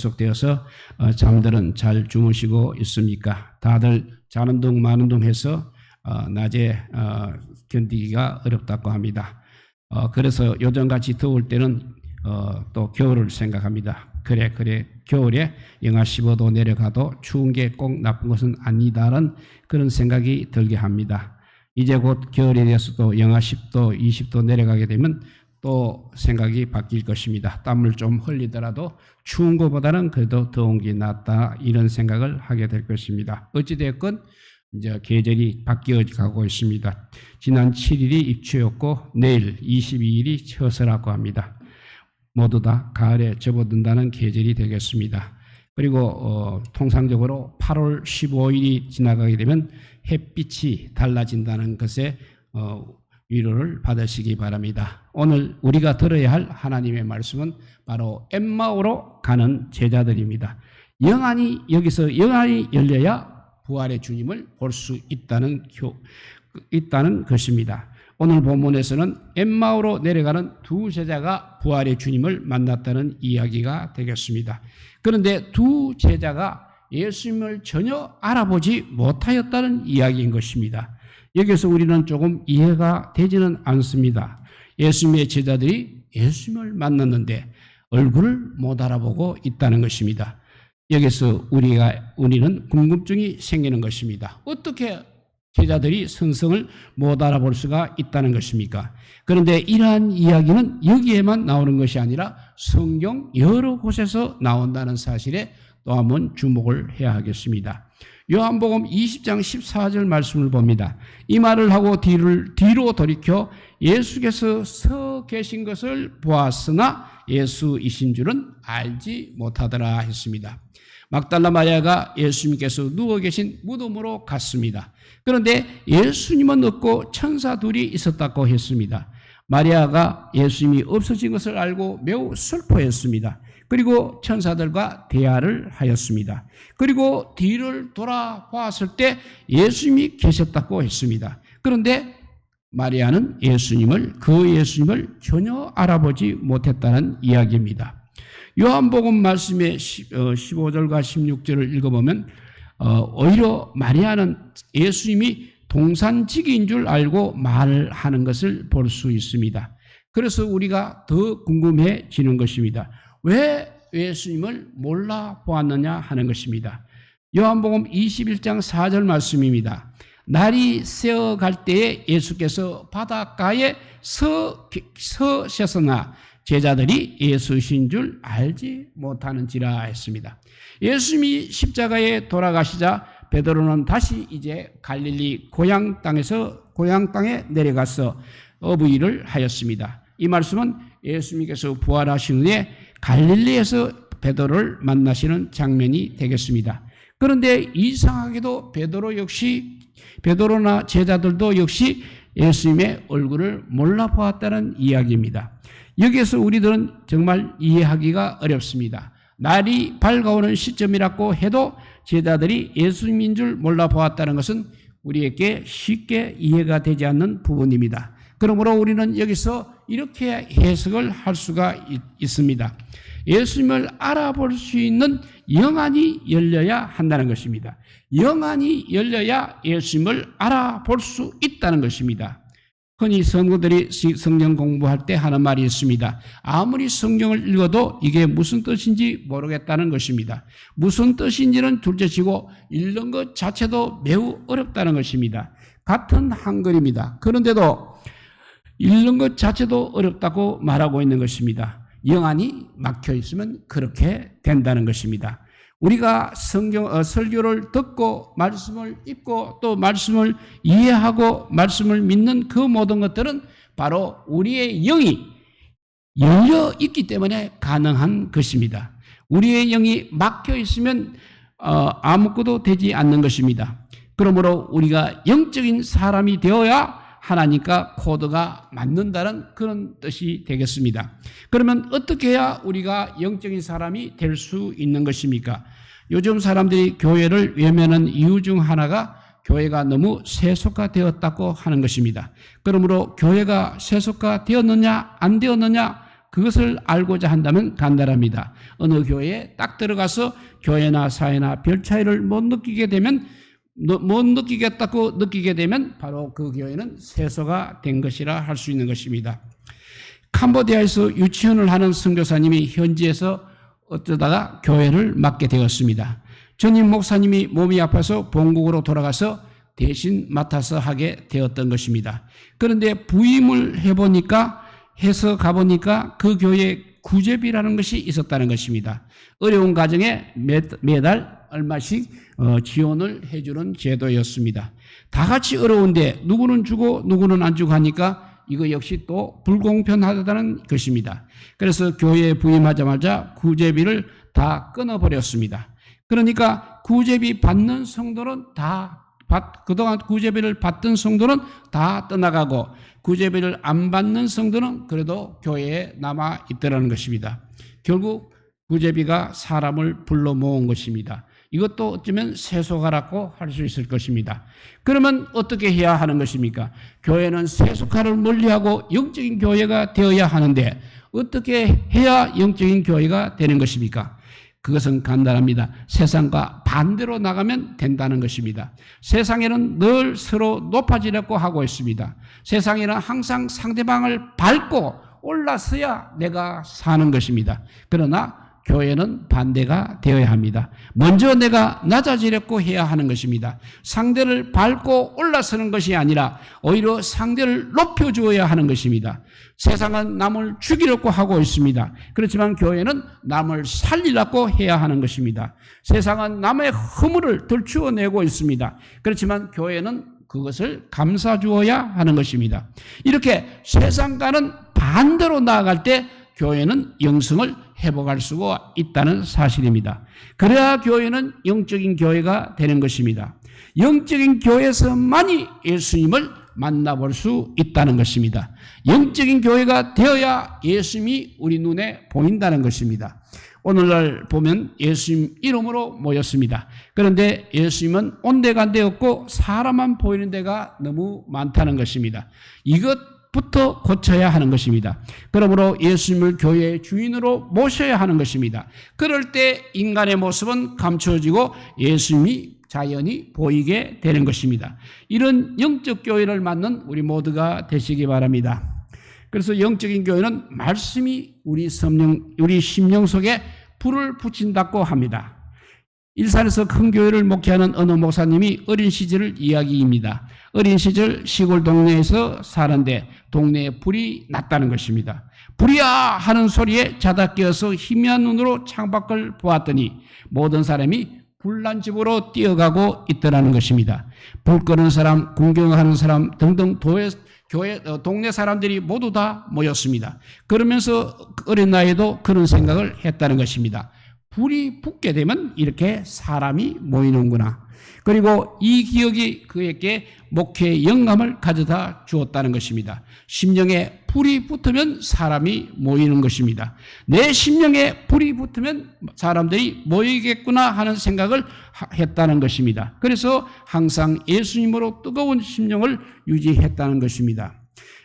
계속되어서 어, 잠들은 잘 주무시고 있습니까? 다들 자는 둥 마는 둥 해서 어, 낮에 어, 견디기가 어렵다고 합니다. 어, 그래서 요즘같이 더울 때는 어, 또 겨울을 생각합니다. 그래 그래 겨울에 영하 15도 내려가도 추운 게 꼭 나쁜 것은 아니다라는 그런 생각이 들게 합니다. 이제 곧 겨울이 되어서도 영하 10도, 20도 내려가게 되면 또 생각이 바뀔 것입니다. 땀을 좀 흘리더라도 추운 것보다는 그래도 더운 게 낫다 이런 생각을 하게 될 것입니다. 어찌되었건 이제 계절이 바뀌어 가고 있습니다. 지난 7일이 입추였고 내일 22일이 처서라고 합니다. 모두 다 가을에 접어든다는 계절이 되겠습니다. 그리고 어, 통상적으로 8월 15일이 지나가게 되면 햇빛이 달라진다는 것에 어, 위로를 받으시기 바랍니다. 오늘 우리가 들어야 할 하나님의 말씀은 바로 엠마오로 가는 제자들입니다. 영안이 여기서 영안이 열려야 부활의 주님을 볼 수 있다는 교, 있다는 것입니다. 오늘 본문에서는 엠마오로 내려가는 두 제자가 부활의 주님을 만났다는 이야기가 되겠습니다. 그런데 두 제자가 예수님을 전혀 알아보지 못하였다는 이야기인 것입니다. 여기서 우리는 조금 이해가 되지는 않습니다. 예수님의 제자들이 예수님을 만났는데 얼굴을 못 알아보고 있다는 것입니다. 여기서 우리가 우리는 궁금증이 생기는 것입니다. 어떻게 제자들이 성성을 못 알아볼 수가 있다는 것입니까? 그런데 이러한 이야기는 여기에만 나오는 것이 아니라 성경 여러 곳에서 나온다는 사실에 또 한 번 주목을 해야 하겠습니다. 요한복음 20장 14절 말씀을 봅니다. 이 말을 하고 뒤를, 뒤로 돌이켜 예수께서 서 계신 것을 보았으나 예수이신 줄은 알지 못하더라 했습니다. 막달라 마리아가 예수님께서 누워 계신 무덤으로 갔습니다. 그런데 예수님은 없고 천사 둘이 있었다고 했습니다. 마리아가 예수님이 없어진 것을 알고 매우 슬퍼했습니다. 그리고 천사들과 대화를 하였습니다. 그리고 뒤를 돌아보았을 때 예수님이 계셨다고 했습니다. 그런데 마리아는 예수님을 그 예수님을 전혀 알아보지 못했다는 이야기입니다. 요한복음 말씀의 15절과 16절을 읽어보면 어, 오히려 마리아는 예수님이 동산지기인 줄 알고 말하는 것을 볼 수 있습니다. 그래서 우리가 더 궁금해지는 것입니다. 왜 예수님을 몰라 보았느냐 하는 것입니다. 요한복음 21장 4절 말씀입니다. 날이 새어갈 때에 예수께서 바닷가에 서, 서셨으나 제자들이 예수신 줄 알지 못하는지라 했습니다. 예수님이 십자가에 돌아가시자 베드로는 다시 이제 갈릴리 고향 땅에서 고향 땅에 내려가서 어부일을 하였습니다. 이 말씀은 예수님께서 부활하신 후에 갈릴리에서 베드로를 만나시는 장면이 되겠습니다. 그런데 이상하게도 베드로 역시 베드로나 제자들도 역시 예수님의 얼굴을 몰라 보았다는 이야기입니다. 여기에서 우리들은 정말 이해하기가 어렵습니다. 날이 밝아오는 시점이라고 해도 제자들이 예수님인 줄 몰라 보았다는 것은 우리에게 쉽게 이해가 되지 않는 부분입니다. 그러므로 우리는 여기서 이렇게 해석을 할 수가 있습니다. 예수님을 알아볼 수 있는 영안이 열려야 한다는 것입니다. 영안이 열려야 예수님을 알아볼 수 있다는 것입니다. 흔히 성도들이 성경 공부할 때 하는 말이 있습니다. 아무리 성경을 읽어도 이게 무슨 뜻인지 모르겠다는 것입니다. 무슨 뜻인지는 둘째치고 읽는 것 자체도 매우 어렵다는 것입니다. 같은 한글입니다. 그런데도 읽는 것 자체도 어렵다고 말하고 있는 것입니다. 영안이 막혀 있으면 그렇게 된다는 것입니다. 우리가 성경 어, 설교를 듣고 말씀을 읽고 또 말씀을 이해하고 말씀을 믿는 그 모든 것들은 바로 우리의 영이 열려 있기 때문에 가능한 것입니다. 우리의 영이 막혀 있으면 어, 아무것도 되지 않는 것입니다. 그러므로 우리가 영적인 사람이 되어야 하나님과 코드가 맞는다는 그런 뜻이 되겠습니다. 그러면 어떻게 해야 우리가 영적인 사람이 될 수 있는 것입니까? 요즘 사람들이 교회를 외면하는 이유 중 하나가 교회가 너무 세속화되었다고 하는 것입니다. 그러므로 교회가 세속화되었느냐 안 되었느냐 그것을 알고자 한다면 간단합니다. 어느 교회에 딱 들어가서 교회나 사회나 별 차이를 못 느끼게 되면 너- 못 느끼겠다고 느끼게 되면 바로 그 교회는 세소가 된 것이라 할 수 있는 것입니다. 캄보디아에서 유치원을 하는 선교사님이 현지에서 어쩌다가 교회를 맡게 되었습니다. 전임 목사님이 몸이 아파서 본국으로 돌아가서 대신 맡아서 하게 되었던 것입니다. 그런데 부임을 해보니까 해서 가보니까 그 교회에 구제비라는 것이 있었다는 것입니다. 어려운 가정에 매, 매달 얼마씩 어, 지원을 해주는 제도였습니다. 다 같이 어려운데 누구는 주고 누구는 안 주고 하니까 이거 역시 또 불공평하다는 것입니다. 그래서 교회에 부임하자마자 구제비를 다 끊어버렸습니다. 그러니까 구제비 받는 성도는 다 받, 그동안 구제비를 받던 성도는 다 떠나가고 구제비를 안 받는 성도는 그래도 교회에 남아 있더라는 것입니다. 결국 구제비가 사람을 불러 모은 것입니다. 이것도 어쩌면 세속화라고 할 수 있을 것입니다. 그러면 어떻게 해야 하는 것입니까? 교회는 세속화를 멀리하고 영적인 교회가 되어야 하는데 어떻게 해야 영적인 교회가 되는 것입니까? 그것은 간단합니다. 세상과 반대로 나가면 된다는 것입니다. 세상에는 늘 서로 높아지려고 하고 있습니다. 세상에는 항상 상대방을 밟고 올라서야 내가 사는 것입니다. 그러나 교회는 반대가 되어야 합니다. 먼저 내가 낮아지려고 해야 하는 것입니다. 상대를 밟고 올라서는 것이 아니라 오히려 상대를 높여주어야 하는 것입니다. 세상은 남을 죽이려고 하고 있습니다. 그렇지만 교회는 남을 살리려고 해야 하는 것입니다. 세상은 남의 허물을 들추어내고 있습니다. 그렇지만 교회는 그것을 감싸 주어야 하는 것입니다. 이렇게 세상과는 반대로 나아갈 때 교회는 영성을 회복할 수가 있다는 사실입니다. 그래야 교회는 영적인 교회가 되는 것입니다. 영적인 교회에서만이 예수님을 만나볼 수 있다는 것입니다. 영적인 교회가 되어야 예수님이 우리 눈에 보인다는 것입니다. 오늘날 보면 예수님 이름으로 모였습니다. 그런데 예수님은 온데간데 없고 사람만 보이는 데가 너무 많다는 것입니다. 이것 부터 고쳐야 하는 것입니다. 그러므로 예수님을 교회의 주인으로 모셔야 하는 것입니다. 그럴 때 인간의 모습은 감추어지고 예수님이 자연히 보이게 되는 것입니다. 이런 영적 교회를 맞는 우리 모두가 되시기 바랍니다. 그래서 영적인 교회는 말씀이 우리 성령, 우리 심령 속에 불을 붙인다고 합니다. 일산에서 큰 교회를 목회하는 어느 목사님이 어린 시절을 이야기입니다. 어린 시절 시골 동네에서 사는데 동네에 불이 났다는 것입니다. 불이야 하는 소리에 자다 깨어서 희미한 눈으로 창밖을 보았더니 모든 사람이 불난 집으로 뛰어가고 있더라는 것입니다. 불 끄는 사람, 궁경하는 사람 등등 도에 교회 어, 동네 사람들이 모두 다 모였습니다. 그러면서 어린 나이에도 그런 생각을 했다는 것입니다. 불이 붙게 되면 이렇게 사람이 모이는구나. 그리고 이 기억이 그에게 목회의 영감을 가져다 주었다는 것입니다. 심령에 불이 붙으면 사람이 모이는 것입니다. 내 심령에 불이 붙으면 사람들이 모이겠구나 하는 생각을 했다는 것입니다. 그래서 항상 예수님으로 뜨거운 심령을 유지했다는 것입니다.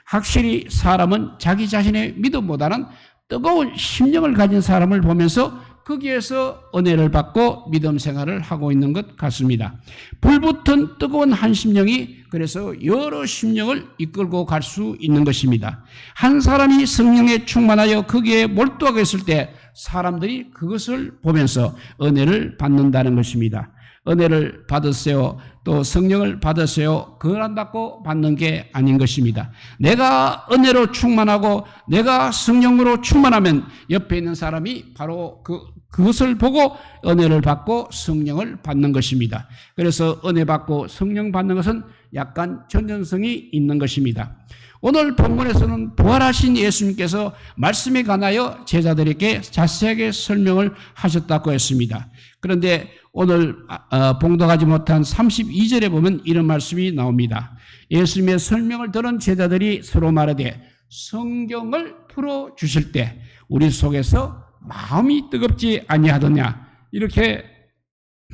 확실히 사람은 자기 자신의 믿음보다는 뜨거운 심령을 가진 사람을 보면서 거기에서 은혜를 받고 믿음 생활을 하고 있는 것 같습니다. 불붙은 뜨거운 한 심령이 그래서 여러 심령을 이끌고 갈 수 있는 것입니다. 한 사람이 성령에 충만하여 거기에 몰두하고 있을 때 사람들이 그것을 보면서 은혜를 받는다는 것입니다. 은혜를 받으세요. 또 성령을 받으세요. 그런다고 받는 게 아닌 것입니다. 내가 은혜로 충만하고 내가 성령으로 충만하면 옆에 있는 사람이 바로 그, 그것을 보고 은혜를 받고 성령을 받는 것입니다. 그래서 은혜 받고 성령 받는 것은 약간 전전성이 있는 것입니다. 오늘 본문에서는 부활하신 예수님께서 말씀에 관하여 제자들에게 자세하게 설명을 하셨다고 했습니다. 그런데 오늘 어, 봉독하지 못한 32절에 보면 이런 말씀이 나옵니다. 예수님의 설명을 들은 제자들이 서로 말하되 성경을 풀어 주실 때 우리 속에서 마음이 뜨겁지 아니하더냐 이렇게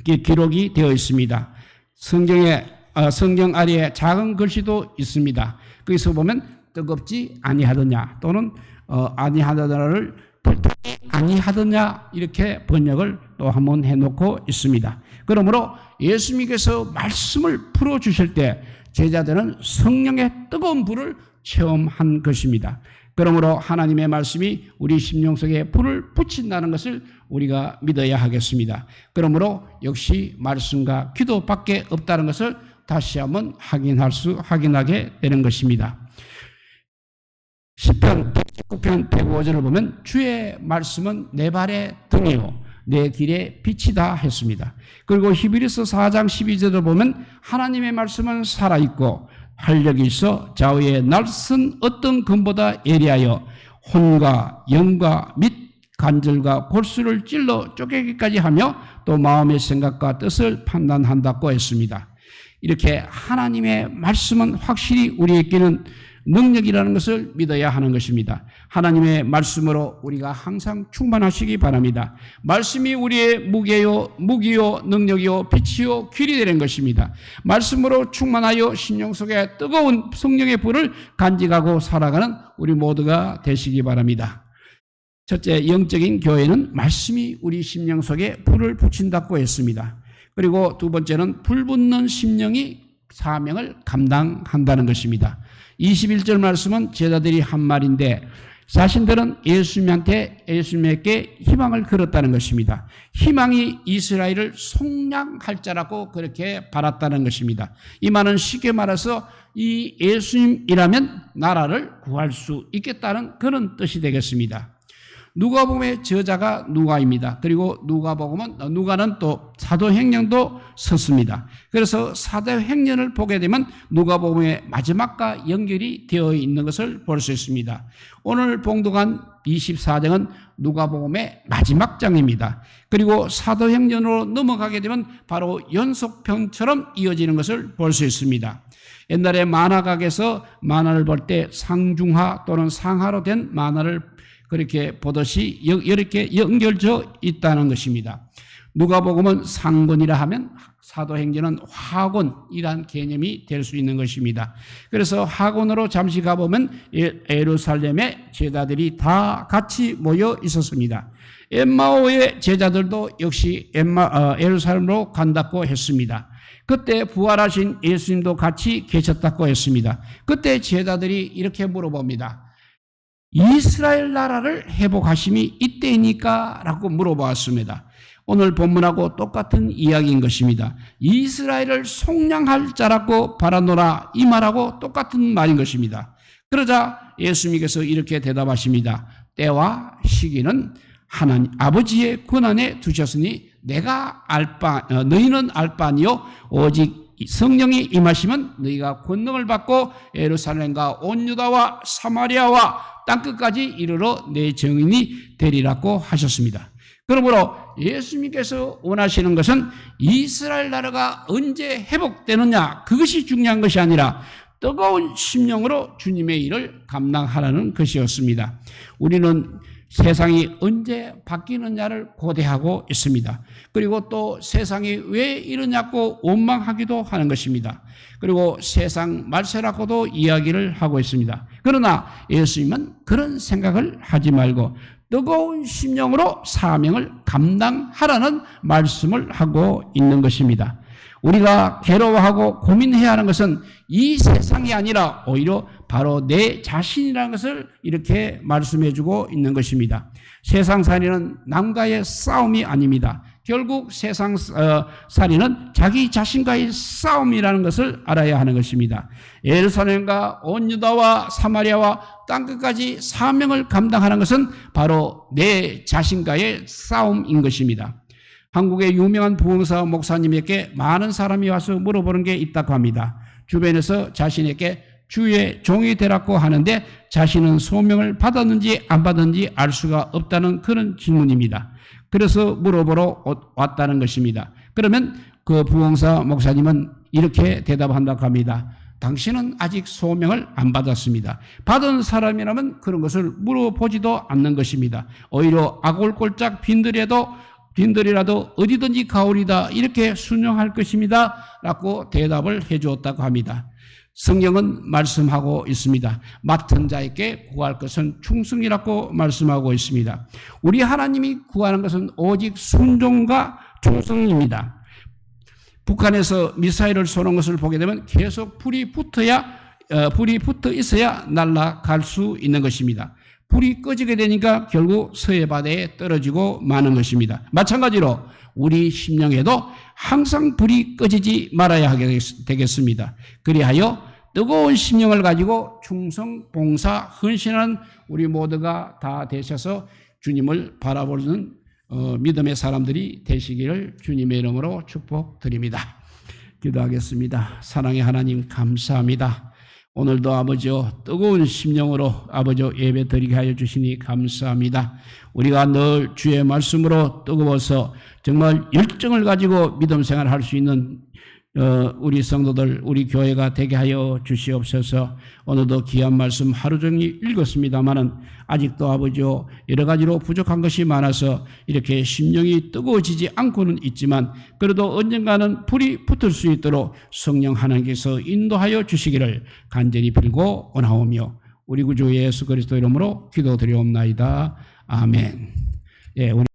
기록이 되어 있습니다. 성경에 어, 성경 아래에 작은 글씨도 있습니다. 거기서 보면 뜨겁지 아니하더냐 또는 어, 아니하더라를 불타지 아니하더냐 이렇게 번역을 또 한번 해놓고 있습니다. 그러므로 예수님께서 말씀을 풀어 주실 때 제자들은 성령의 뜨거운 불을 체험한 것입니다. 그러므로 하나님의 말씀이 우리 심령 속에 불을 붙인다는 것을 우리가 믿어야 하겠습니다. 그러므로 역시 말씀과 기도밖에 없다는 것을 다시 한번 확인할 수 확인하게 되는 것입니다. 10편 119편 105절을 보면 주의 말씀은 내 발의 등이요 내 길의 빛이다 했습니다. 그리고 히브리서 4장 12절을 보면 하나님의 말씀은 살아 있고 활력이 있어 좌우에 날선 어떤 금보다 예리하여 혼과 영과 및 간절과 골수를 찔러 쪼개기까지 하며 또 마음의 생각과 뜻을 판단한다고 했습니다. 이렇게 하나님의 말씀은 확실히 우리에게는 능력이라는 것을 믿어야 하는 것입니다. 하나님의 말씀으로 우리가 항상 충만하시기 바랍니다. 말씀이 우리의 무게요, 무기요, 능력이요, 빛이요, 길이 되는 것입니다. 말씀으로 충만하여 심령 속에 뜨거운 성령의 불을 간직하고 살아가는 우리 모두가 되시기 바랍니다. 첫째, 영적인 교회는 말씀이 우리 심령 속에 불을 붙인다고 했습니다. 그리고 두 번째는 불붙는 심령이 사명을 감당한다는 것입니다. 21절 말씀은 제자들이 한 말인데 자신들은 예수님한테 예수님에게 희망을 걸었다는 것입니다. 희망이 이스라엘을 속량할 자라고 그렇게 바랐다는 것입니다. 이 말은 쉽게 말해서 이 예수님이라면 나라를 구할 수 있겠다는 그런 뜻이 되겠습니다. 누가복음의 저자가 누가입니다. 그리고 누가복음은 누가는 또 사도행전도 썼습니다. 그래서 사도행전을 보게 되면 누가복음의 마지막과 연결이 되어 있는 것을 볼 수 있습니다. 오늘 봉독한 24장은 누가복음의 마지막 장입니다. 그리고 사도행전으로 넘어가게 되면 바로 연속편처럼 이어지는 것을 볼 수 있습니다. 옛날에 만화각에서 만화를 볼 때 상중하 또는 상하로 된 만화를 그렇게 보듯이 이렇게 연결져 있다는 것입니다. 누가복음은 상권이라 하면 사도행전은 화곤이란 개념이 될 수 있는 것입니다. 그래서 화곤으로 잠시 가보면 에루살렘의 제자들이 다 같이 모여 있었습니다. 엠마오의 제자들도 역시 엠마, 어, 에루살렘으로 간다고 했습니다. 그때 부활하신 예수님도 같이 계셨다고 했습니다. 그때 제자들이 이렇게 물어봅니다. 이스라엘 나라를 회복하심이 이때니까? 라고 물어보았습니다. 오늘 본문하고 똑같은 이야기인 것입니다. 이스라엘을 속량할 자라고 바라노라 이 말하고 똑같은 말인 것입니다. 그러자 예수님께서 이렇게 대답하십니다. 때와 시기는 하나님 아버지의 권한에 두셨으니 내가 알바 어, 너희는 알바니요 오직 성령이 임하시면 너희가 권능을 받고 예루살렘과 온 유다와 사마리아와 땅끝까지 이르러 내 정인이 되리라고 하셨습니다. 그러므로 예수님께서 원하시는 것은 이스라엘 나라가 언제 회복되느냐 그것이 중요한 것이 아니라 뜨거운 심령으로 주님의 일을 감당하라는 것이었습니다. 우리는 세상이 언제 바뀌느냐를 고대하고 있습니다. 그리고 또 세상이 왜 이러냐고 원망하기도 하는 것입니다. 그리고 세상 말세라고도 이야기를 하고 있습니다. 그러나 예수님은 그런 생각을 하지 말고 뜨거운 심령으로 사명을 감당하라는 말씀을 하고 있는 것입니다. 우리가 괴로워하고 고민해야 하는 것은 이 세상이 아니라 오히려 바로 내 자신이라는 것을 이렇게 말씀해 주고 있는 것입니다. 세상 살이는 남과의 싸움이 아닙니다. 결국 세상 어, 살이는 자기 자신과의 싸움이라는 것을 알아야 하는 것입니다. 예루살렘과 온 유다와 사마리아와 땅끝까지 사명을 감당하는 것은 바로 내 자신과의 싸움인 것입니다. 한국의 유명한 부흥사 목사님에게 많은 사람이 와서 물어보는 게 있다고 합니다. 주변에서 자신에게 주의 종이 되라고 하는데 자신은 소명을 받았는지 안 받았는지 알 수가 없다는 그런 질문입니다. 그래서 물어보러 왔다는 것입니다. 그러면 그 부흥사 목사님은 이렇게 대답한다고 합니다. 당신은 아직 소명을 안 받았습니다. 받은 사람이라면 그런 것을 물어보지도 않는 것입니다. 오히려 아골골짝 빈들에도 빈들이라도 어디든지 가오리다 이렇게 순종할 것입니다. 라고 대답을 해 주었다고 합니다. 성경은 말씀하고 있습니다. 맡은 자에게 구할 것은 충성이라고 말씀하고 있습니다. 우리 하나님이 구하는 것은 오직 순종과 충성입니다. 북한에서 미사일을 쏘는 것을 보게 되면 계속 불이 붙어야 어, 불이 붙어 있어야 날아갈 수 있는 것입니다. 불이 꺼지게 되니까 결국 서해 바다에 떨어지고 마는 것입니다. 마찬가지로 우리 심령에도 항상 불이 꺼지지 말아야 되겠습니다. 그리하여 뜨거운 심령을 가지고 충성, 봉사, 헌신하는 우리 모두가 다 되셔서 주님을 바라보는 어, 믿음의 사람들이 되시기를 주님의 이름으로 축복드립니다. 기도하겠습니다. 사랑의 하나님 감사합니다. 오늘도 아버지여 뜨거운 심령으로 아버지여 예배 드리게 하여 주시니 감사합니다. 우리가 늘 주의 말씀으로 뜨거워서 정말 열정을 가지고 믿음 생활할 수 있는 어, 우리 성도들, 우리 교회가 되게 하여 주시옵소서. 오늘도 귀한 말씀 하루 종일 읽었습니다만은 아직도 아버지요 여러 가지로 부족한 것이 많아서 이렇게 심령이 뜨거워지지 않고는 있지만 그래도 언젠가는 불이 붙을 수 있도록 성령 하나님께서 인도하여 주시기를 간절히 빌고 원하오며 우리 구주 예수 그리스도 이름으로 기도드리옵나이다. 아멘. 예, 우리